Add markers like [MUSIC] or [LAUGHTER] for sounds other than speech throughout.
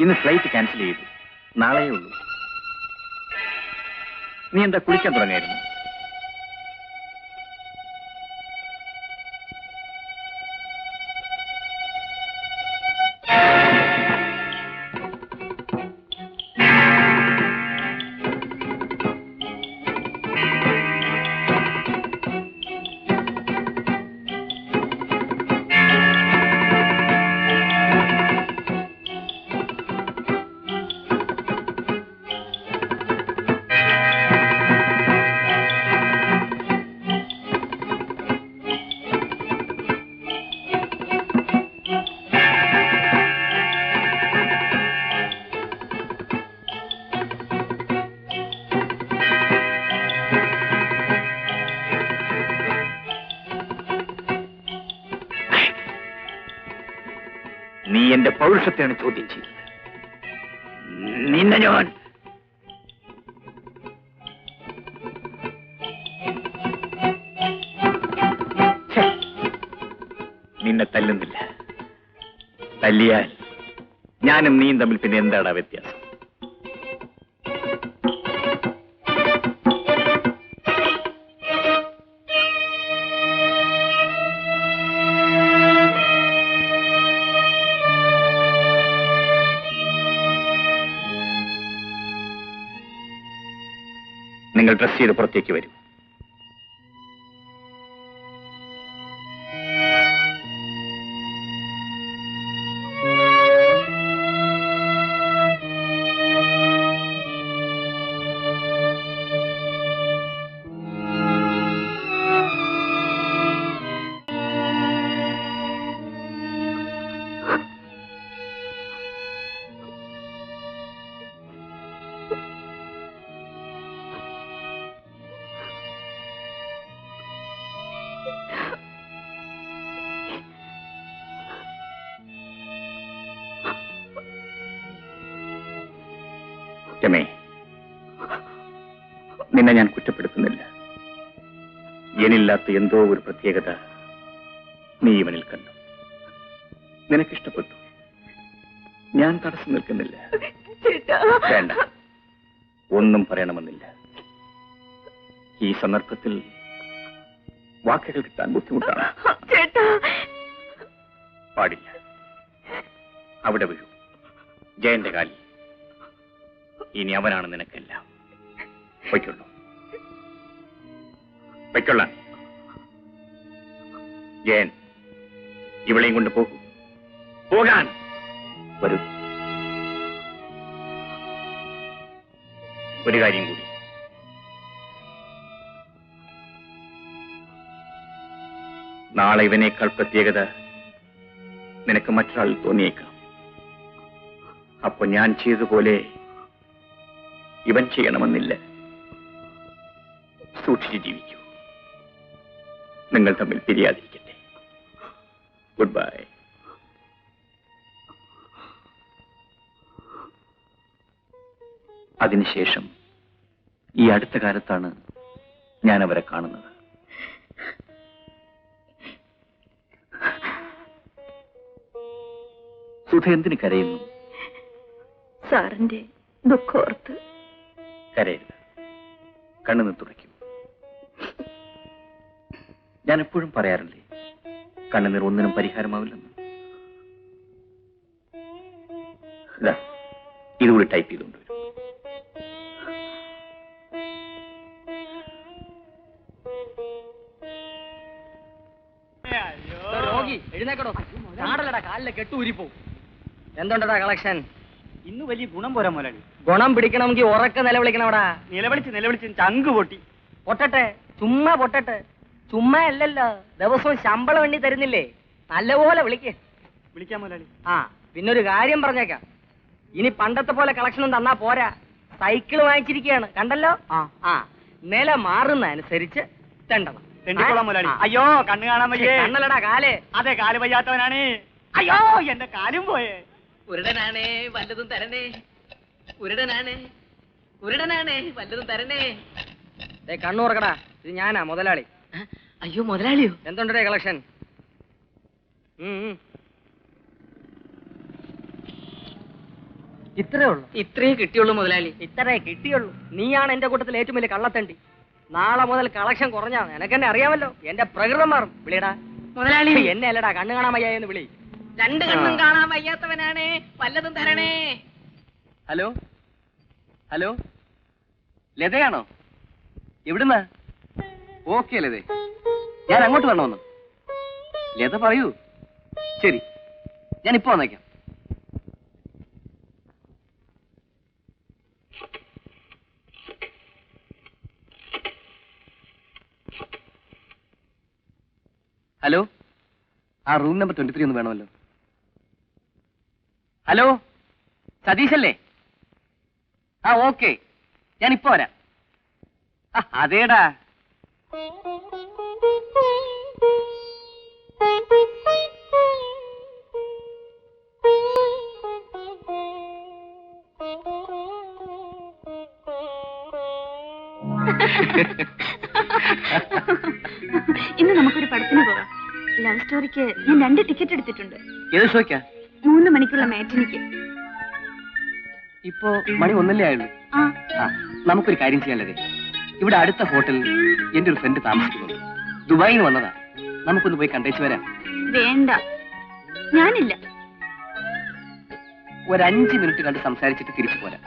ഇന്ന് flight cancel ചെയ്തു. നാളെയേ ഉള്ളൂ. നീ എന്താ കുളിക്കാൻ തുടങ്ങിയായിരുന്നു? എന്റെ പൗരുഷത്തെയാണ് ചോദ്യം ചെയ്തത് നിന്നെ ഞാൻ നിന്നെ തല്ലുന്നില്ല. തല്ലിയാൽ ഞാനും നീയും തമ്മിൽ പിന്നെ എന്താണ് വ്യത്യാസം? നിങ്ങൾ ഡ്രസ് ചെയ്ത് പുറത്തേക്ക് വരൂ. രമേ നിന്നെ ഞാൻ കുറ്റപ്പെടുത്തുന്നില്ല. എനില്ലാത്ത എന്തോ ഒരു പ്രത്യേകത നീ ഇവനിൽ കണ്ടു. നിനക്കിഷ്ടപ്പെട്ടു. ഞാൻ തടസ്സം നിൽക്കുന്നില്ല. വേണ്ട. ഒന്നും പറയണമെന്നില്ല. ഈ സന്ദർഭത്തിൽ വാക്കുകൾ കിട്ടാൻ ബുദ്ധിമുട്ടാണ്. പാടില്ല. അവിടെ വീഴും ജയന്റെ കാലിൽ. ഇനി അവനാണ് നിനക്കെല്ലാം. പൊയ്ക്കൊള്ളു. പൊയ്ക്കൊള്ളാൻ. ജയൻ ഇവളെയും കൊണ്ട് പോകൂ പോകാൻ. വരൂ. ഒരു കാര്യം കൂടി. നാളെ ഇവനേക്കാൾ പ്രത്യേകത നിനക്ക് മറ്റൊരാൾ തോന്നിയേക്കാം. അപ്പൊ ഞാൻ ചെയ്തതുപോലെ ഇവൻ ചെയ്യണമെന്നില്ല. സൂക്ഷിച്ച് ജീവിക്കൂ. നിങ്ങൾ തമ്മിൽ പിരിയാതിരിക്കട്ടെ. ഗുഡ് ബൈ അതിനുശേഷം ഈ അടുത്ത കാലത്താണ് ഞാൻ അവരെ കാണുന്നത്. സുധ എന്തിന് കരയുന്നു? സാറിന്റെ ദുഃഖോർത്ത് കരയരുത്. കണ്ണുനിന്ന് തുടയ്ക്കും ഞാൻ എപ്പോഴും പറയാറില്ലേ കണ്ണുനീർ ഒന്നിനും പരിഹാരമാവില്ലെന്ന്. ഇതാ ഇതുകൂടി ടൈപ്പ് ചെയ്തുകൊണ്ട് വരും. എഴുന്നേക്കടോ. കാലിലെ കെട്ടു ഊരിപ്പോവും. എന്തുണ്ടടാ കളക്ഷൻ? ഇന്ന് വലിയ ഗുണം പോരാ മുതലാളി ഗുണം പിടിക്കണമെങ്കിൽ ഉറക്ക അവിടെ നിലവിളിച്ച് നിലവിളിച്ച് ചങ്ക് പൊട്ടി. പൊട്ടട്ടെ ചുമ്മാ പൊട്ടട്ടെ. ചുമ്മാ അല്ലല്ലോ ദിവസവും ശമ്പളം എണ്ണി തരുന്നില്ലേ? നല്ലപോലെ വിളിക്കേ. വിളിക്കാം മുതലാളി ആ പിന്നെ ഒരു കാര്യം പറഞ്ഞേക്കാം. ഇനി പണ്ടത്തെ പോലെ കളക്ഷനും തന്നാ പോരാ. സൈക്കിൾ വാങ്ങിച്ചിരിക്കുകയാണ് കണ്ടല്ലോ? ആ. ആ നില മാറുന്ന അനുസരിച്ച് തെണ്ടണം അയ്യോ കണ്ണ് കാണാൻ വയ്യേ. കണ്ണല്ലടാ കാൽ. അതെ കാൽ വയ്യാത്തവനാണ്. അയ്യോ എന്റെ കാലും പോയേ. ഉരുടനാണേ വല്ലതും തരണേ. ഉരുടനാണേ ഉരുടനാണേ വല്ലതും തരണേ. കണ്ണൂർക്കടാ ഇത് ഞാനാ മുതലാളി. അയ്യോ മുതലാളിയോ? എന്തുണ്ടേ കളക്ഷൻ? ഇത്രേ ഉള്ളൂ. ഇത്രേ കിട്ടിയുള്ളൂ മുതലാളി. ഇത്രേ കിട്ടിയുള്ളൂ. നീയാണ് എന്റെ കൂട്ടത്തിൽ ഏറ്റവും വലിയ കള്ളത്തണ്ടി. നാളെ മുതൽ കളക്ഷൻ കുറഞ്ഞാ നിനക്കെന്നെ അറിയാമല്ലോ. എന്റെ പ്രകൃതം മാറും. വിളിയടാ. മുതലാളി. എന്നെ അല്ലടാ കണ്ണു കാണാൻ വയ്യ എന്ന് വിളി. രണ്ട് കണ്ണും കാണാൻ വയ്യാത്തവനാണ്. വല്ലതും തരണേ. ഹലോ? ഹലോ? ലതയാണോ? എവിടുന്നാ? ഓക്കെ ലതേ. ഞാൻ അങ്ങോട്ട് വരണോന്ന് ലത പറയൂ. ശരി. ഞാൻ ഇപ്പൊ വന്നേക്കാം. ഹലോ? ആ റൂം നമ്പർ ട്വന്റി ത്രീ ഒന്ന് വേണമല്ലോ. ഹലോ? സതീശല്ലേ? ആ ഓക്കെ. ഞാൻ ഇപ്പൊ വരാം. ആ, അതേടാ. ഇന്ന് നമുക്കൊരു പടത്തിന് പോവാം ലവ് സ്റ്റോറിക്ക് ഞാൻ രണ്ട് ടിക്കറ്റ് എടുത്തിട്ടുണ്ട്. ഏത് ഷോയ്ക്കാ മൂന്ന് മണിക്കുള്ള മാറ്റിനിക്ക്. ഇപ്പോ മണി ഒന്നല്ലേ ആയുള്ളൂ? ആ. ആ നമുക്കൊരു കാര്യം ചെയ്യാനുള്ളത്. ഇവിടെ അടുത്ത ഹോട്ടലിൽ എന്റെ ഒരു ഫ്രണ്ട് താമസിക്കുന്നു. ദുബായിൽ നിന്ന് വന്നതാ. നമുക്കൊന്ന് പോയി കണ്ടേച്ച് വരാം. വേണ്ട. ഞാനില്ല. ഒരു അഞ്ച് മിനിറ്റ് കണ്ട് സംസാരിച്ചിട്ട് തിരിച്ചു പോരാ.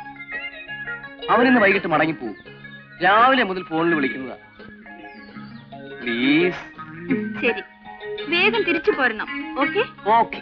അവനിന്ന് വൈകിട്ട് മടങ്ങിപ്പോവും. രാവിലെ മുതൽ ഫോണിൽ വിളിക്കുന്നതാ. പ്ലീസ് ശരി. വേഗം തിരിച്ചു പോരണം. ഓക്കെ? ഓക്കെ.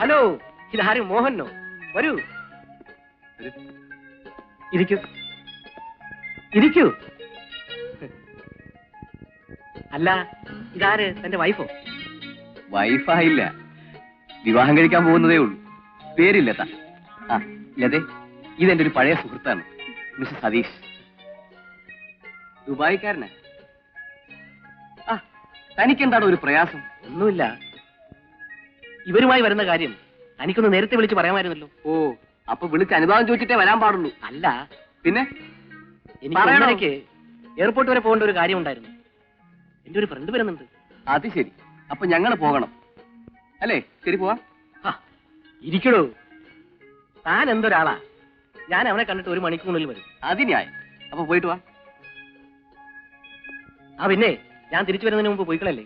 ഹലോ ഇതാരും മോഹനോ. വരൂ. ഇരിക്കൂ. ഇരിക്കൂ. അല്ല ഇതാര്? തന്റെ വൈഫോ? വൈഫായില്ല. വിവാഹം കഴിക്കാൻ പോകുന്നതേ ഉള്ളൂ. പേരില്ല താ ആ ലതേ ഇതെന്റെ ഒരു പഴയ സുഹൃത്താണ് മിസ്റ്റർ സതീഷ്. ദുബായിക്കാരനാ. ആ തനിക്കെന്താണ് ഒരു പ്രയാസം? ഒന്നുമില്ല. ഇവരുമായി വരുന്ന കാര്യം എനിക്കൊന്ന് നേരത്തെ വിളിച്ച് പറയാമായിരുന്നല്ലോ. ഓ അപ്പൊ വിളിച്ച് അനുഭവം ചോദിച്ചിട്ടേ വരാൻ പാടുള്ളൂ. അല്ല. പിന്നെ? എനിക്ക് എയർപോർട്ട് വരെ പോകേണ്ട ഒരു കാര്യം ഉണ്ടായിരുന്നു എന്റെ ഒരു ഫ്രണ്ട് വരുന്നുണ്ട്. അത് ശരി. അപ്പൊ ഞങ്ങൾ പോകണം. അല്ലേ? ശരി പോവാ. ഇരിക്കണോ ഇരിക്കടോ. താൻ എന്തൊരാളാ? ഞാൻ അവനെ കണ്ടിട്ട് ഒരു മണിക്കൂറിനുള്ളിൽ വരും. അതിനായി അപ്പൊ പോയിട്ട് വാ. ആ പിന്നെ ഞാൻ തിരിച്ചു വരുന്നതിന് മുമ്പ് പോയിക്കളല്ലേ?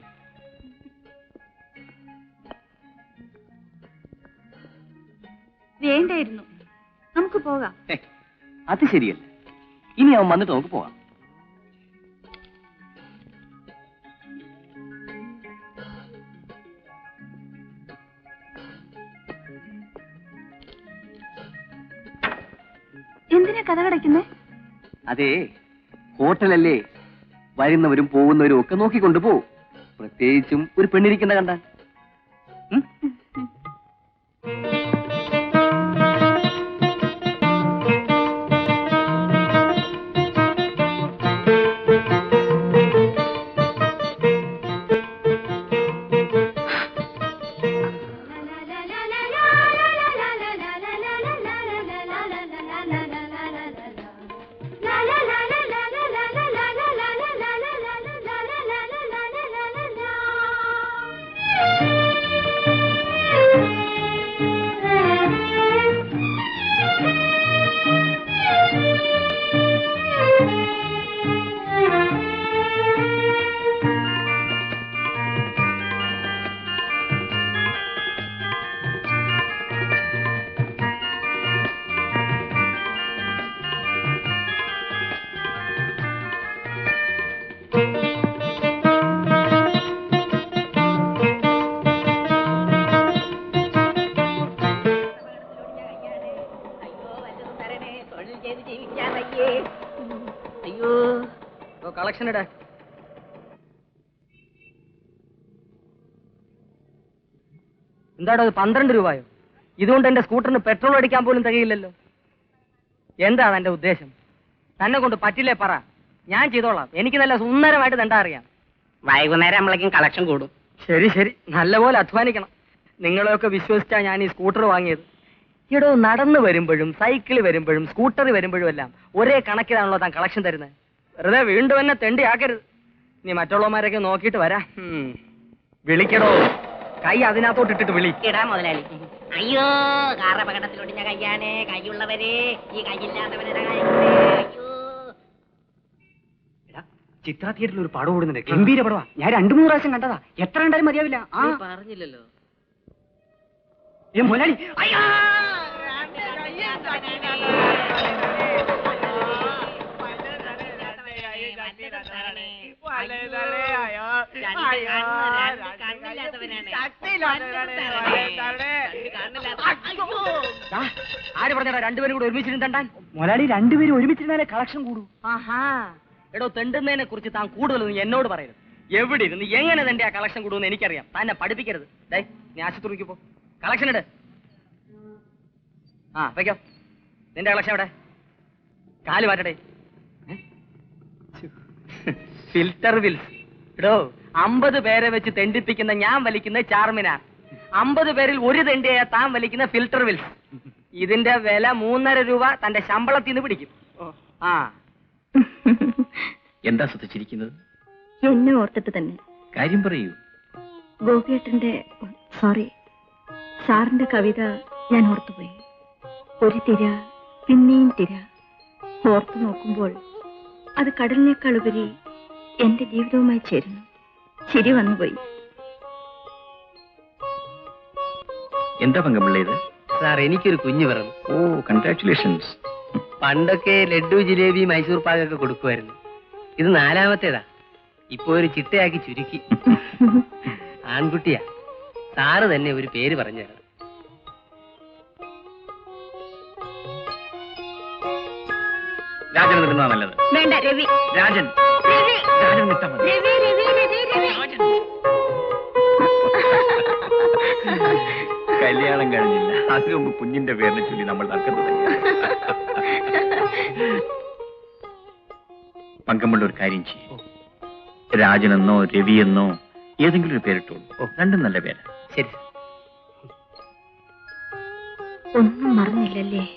വേണ്ടായിരുന്നു. നമുക്ക് പോകാം. അത് ശരിയല്ല. ഇനി അവൻ വന്നിട്ട് നമുക്ക് പോവാം എന്തിനാ കഥ കടയ്ക്കുന്നേ അതെ ഹോട്ടലല്ലേ. വരുന്നവരും പോകുന്നവരും ഒക്കെ നോക്കിക്കൊണ്ട് പോവും. പ്രത്യേകിച്ചും ഒരു പെണ്ണിരിക്കുന്ന കണ്ട ഇടാ എന്താടോ അത് പന്ത്രണ്ട് രൂപയോ? ഇതുകൊണ്ട് എന്റെ സ്കൂട്ടറിന് പെട്രോൾ അടിക്കാൻ പോലും തികയില്ലല്ലോ. എന്താണ് എന്റെ ഉദ്ദേശം? തന്നെ കൊണ്ട് പറ്റില്ലേ പറ. ഞാൻ ചെയ്തോളാം. എനിക്ക് നല്ല സുന്ദരമായിട്ട് തണ്ടാ അറിയാം. വൈകുന്നേരം നമ്മളേക്കും കളക്ഷൻ കൂടും. ശരി ശരി. നല്ലപോലെ അധ്വാനിക്കണം. നിങ്ങളെയൊക്കെ വിശ്വസിച്ചാ ഞാൻ ഈ സ്കൂട്ടർ വാങ്ങിയത്. ഇടോ നടന്നു വരുമ്പോഴും സൈക്കിൾ വരുമ്പോഴും സ്കൂട്ടർ വരുമ്പോഴും എല്ലാം ഒരേ കണക്കിലാണല്ലോ താൻ കളക്ഷൻ തരുന്നത് വെറുതെ വീണ്ടും എന്നെ തെണ്ടി ആക്കരുത് നീ മറ്റുള്ളവന്മാരൊക്കെ നോക്കിയിട്ട് വരാ വിളിക്കണോ വിളിക്കടോ കൈ അതിനകത്തോട്ട് ഇട്ടിട്ട് വിളി ഇടാ മുതലാളി അയ്യോ കാർ അപകടത്തിലൊടിഞ്ഞ കയ്യാണ് കൈയുള്ളവരെ ഈ കൈയില്ലാത്തവരെ അയ്യോ ചിത്ര തിയേറ്ററിൽ ഒരു പടം ഓടുന്നുണ്ട് ഗംഭീര പടവാ ഞാൻ രണ്ടു മൂന്ന് പ്രാവശ്യം കണ്ടതാ എത്ര കണ്ടാലും മതിയാവില്ല ആ പറഞ്ഞില്ലല്ലോ ഏ മുതലാളി അയ്യോ ആര് പറഞ്ഞാ രണ്ടുപേരും കൂടെ ഒരുമിച്ചിരുന്ന് തണ്ടാൻ? മുതലാളി രണ്ടുപേരും ഒരുമിച്ചിരുന്നാലേ കളക്ഷൻ കൂടൂ. ആഹാ. എടോ തെണ്ടുന്നതിനെ കുറിച്ച് താൻ കൂടുതൽ എന്നോട് പറയരുത്. എവിടെ ഇരുന്ന് എങ്ങനെ തന്റെ ആ കളക്ഷൻ കൂടുമെന്ന് എനിക്കറിയാം. തന്നെ പഠിപ്പിക്കരുത്. ഡേ നീ ആശുപത്രിക്ക് പോ. കളക്ഷൻ ഇട്. ആ വയ്ക്കോ നിന്റെ കളക്ഷൻ എവിടെ? കാൽ മാറ്റടേ ഫിൽറ്റർ വിൽസ് ഇടോ അമ്പത് പേരെ വെച്ച് തെണ്ടിപ്പിക്കുന്ന ഞാൻ വലിക്കുന്ന ചാർമിനാർ അമ്പത് പേരിൽ ഒരു തെണ്ടിയായ താൻ വലിക്കുന്ന ഫിൽറ്റർ വിൽസ് ഇതിന്റെ വില മൂന്നര രൂപ തന്റെ ശമ്പളത്തിൽ നിന്ന് പിടിക്കും. ആ. [LAUGHS] എന്താ ശ്രദ്ധിച്ചിരിക്കുന്നത്? എന്നെ ഓർത്തിട്ട് തന്നെ. കാര്യം പറയൂ. ഗോപിയേട്ടന്റെ സോറി സാറിന്റെ കവിത ഞാൻ ഓർത്തുപോയി. ഒരു തിര പിന്നെയും തിര. ഓർത്തു നോക്കുമ്പോൾ അത് കടലിനേക്കാൾ ഉപരി എന്റെ ജീവിതവുമായി ചേരുന്നു. ചിരി വന്നുപോയി. എന്താ പങ്കമുള്ള ഇത്? സാർ എനിക്കൊരു കുഞ്ഞു പിറന്നു. ഓ കൺഗ്രാറ്റുലേഷൻസ് പണ്ടൊക്കെ ലഡു ജിലേബി മൈസൂർ പാകൊക്കെ കൊടുക്കുമായിരുന്നു. ഇത് നാലാമത്തേതാ. ഇപ്പൊ ഒരു ചിട്ടയാക്കി ചുരുക്കി. [LAUGHS] ആൺകുട്ടിയാ. സാറ് തന്നെ ഒരു പേര് പറഞ്ഞു തരണം രാജൻ നിൽക്കുന്നതാ നല്ലത്. വേണ്ട രവി. രാജൻ. രവി. രാജൻ മതി. രവി രവി രവി രവി. കല്യാണം കഴിഞ്ഞില്ല. അതിനു മുമ്പ് കുഞ്ഞിന്റെ പേരിനെ ചൊല്ലി നമ്മൾ തർക്കം തുടങ്ങി പങ്കമുള്ള ഒരു കാര്യം ചെയ്യും. രാജനെന്നോ രവിയെന്നോ ഏതെങ്കിലും ഒരു പേരിട്ടോളൂ. രണ്ടും നല്ല പേര്. ശരി. ഒന്നും മറന്നില്ലല്ലേ?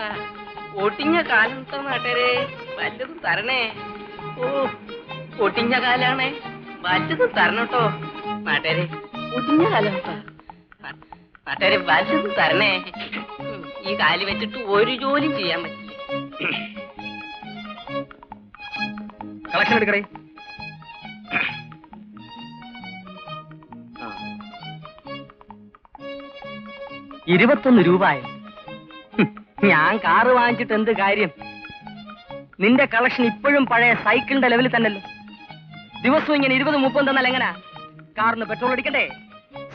കാലയേട്ടാ ഒട്ടിഞ്ഞ കാലം നാട്ടരെ വല്ലതും തരണേ. ഓ ഒട്ടിഞ്ഞ കാലാണേ. വല്ലതും തരണട്ടോ നാട്ടരെ ഒട്ടിഞ്ഞ കാലം നാട്ടരെ വല്ലതും തരണേ. ഈ കാൽ വെച്ചിട്ട് ഒരു ജോലിയും ചെയ്യാൻ പറ്റില്ല. കളക്ഷൻ എടുക്കണേ ഇരുപത്തൊന്ന് രൂപയോ? ഹും, ഞാൻ കാറ് വാങ്ങിച്ചിട്ട് എന്ത് കാര്യം? നിന്റെ കളക്ഷൻ ഇപ്പോഴും പഴയ സൈക്കിളിന്റെ ലെവലിൽ തന്നെയല്ലോ? ദിവസവും ഇങ്ങനെ ഇരുപത് മുപ്പതും തന്നാൽ എങ്ങനാ? കാറിന് പെട്രോൾ അടിക്കണ്ടേ?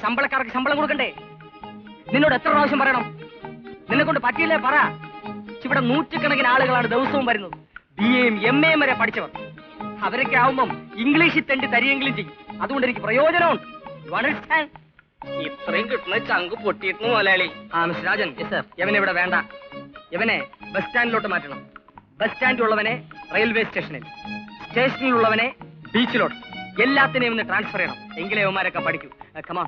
ശമ്പളക്കാർക്ക് ശമ്പളം കൊടുക്കണ്ടേ? നിന്നോട് എത്ര പ്രാവശ്യം പറയണം? നിന്നെ കൊണ്ട് പറ്റിയില്ലേ പറ. ഇവിടെ നൂറ്റുകണക്കിന് ആളുകളാണ് ദിവസവും വരുന്നത്. ബി എയും എം എയും വരെ പഠിച്ചവർ. അവരൊക്കെ ആവുമ്പം ഇംഗ്ലീഷിൽ തെണ്ടി തരിയെങ്കിലും ചെയ്യും. അതുകൊണ്ട് എനിക്ക് പ്രയോജനമുണ്ട്? ഇത്രയും കിട്ടുന്ന ചങ്ക് പൊട്ടിയിരുന്നു മുതലാളി. ആ മിസ് രാജൻ. യവനെ ഇവിടെ വേണ്ട. യവനെ ബസ് സ്റ്റാൻഡിലോട്ട് മാറ്റണം. ബസ് സ്റ്റാൻഡിലുള്ളവനെ റെയിൽവേ സ്റ്റേഷനിൽ സ്റ്റേഷനിലുള്ളവനെ ബീച്ചിലോട്ട്. എല്ലാത്തിനെയും ഒന്ന് ട്രാൻസ്ഫർ ചെയ്യണം. എങ്കിലേ അവന്മാരൊക്കെ പഠിക്കൂ. കമാ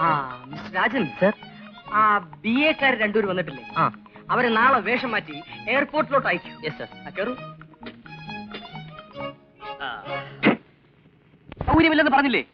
ആ മിസ് രാജൻ. സർ. ആ ബി എക്കാർ രണ്ടുപേർ വന്നിട്ടില്ലേ? ആ. അവരെ നാളെ വേഷം മാറ്റി എയർപോർട്ടിലോട്ട് അയക്കൂ. യെസ് സർ കയറൂ സൗകര്യമില്ലെന്ന് പറഞ്ഞില്ലേ?